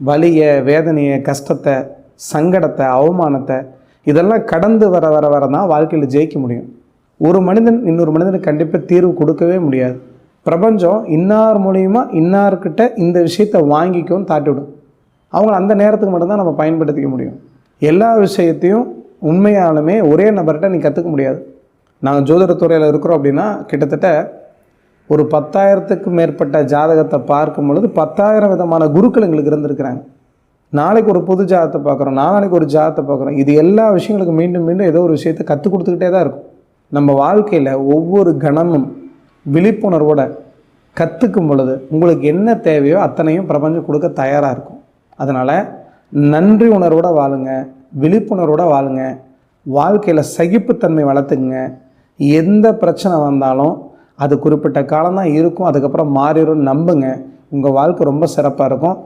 வலியை வேதனையை கஷ்டத்தை சங்கடத்தை அவமானத்தை இதெல்லாம் கடந்து வர வர வர தான் வாழ்க்கையில் ஜெயிக்க முடியும். ஒரு மனிதன் இன்னொரு மனிதனுக்கு கண்டிப்பாக தீர்வு கொடுக்கவே முடியாது. பிரபஞ்சம் இன்னார் மூலியமா இன்னார்கிட்ட இந்த விஷயத்தை வாங்கிக்கும் தாட்டிவிடும். அவங்க அந்த நேரத்துக்கு மட்டும்தான் நம்ம பயன்படுத்திக்க முடியும். எல்லா விஷயத்தையும் உண்மையாலுமே ஒரே நபர்கிட்ட நீ கற்றுக்க முடியாது. நாங்கள் ஜோதிடத்துறையில் இருக்கிறோம் அப்படின்னா கிட்டத்தட்ட ஒரு பத்தாயிரத்துக்கும் மேற்பட்ட ஜாதகத்தை பார்க்கும் பொழுது பத்தாயிரம் விதமான குருக்கள் எங்களுக்கு இருந்திருக்கிறாங்க. நாளைக்கு ஒரு புது ஜாதத்தை பார்க்குறோம் நாளைக்கு ஒரு ஜாதத்தை பார்க்குறோம். இது எல்லா விஷயங்களுக்கும் மீண்டும் மீண்டும் ஏதோ ஒரு விஷயத்தை கற்றுக் கொடுத்துக்கிட்டே தான் இருக்கும். நம்ம வாழ்க்கையில் ஒவ்வொரு கணமும் விழிப்புணர்வோட கற்றுக்கும் பொழுது உங்களுக்கு என்ன தேவையோ அத்தனையும் பிரபஞ்சம் கொடுக்க தயாராக இருக்கும். அதனால் நன்றி உணர்வோட வாழுங்க விழிப்புணர்வோட வாழுங்க வாழ்க்கையில் சகிப்புத்தன்மை வளர்த்துக்குங்க. எந்த பிரச்சனை வந்தாலும் அது குறிப்பிட்ட காலம் தான் இருக்கும் அதுக்கப்புறம் மாறிடும் நம்புங்க. உங்கள் வாழ்க்கை ரொம்ப சிறப்பாக இருக்கும்.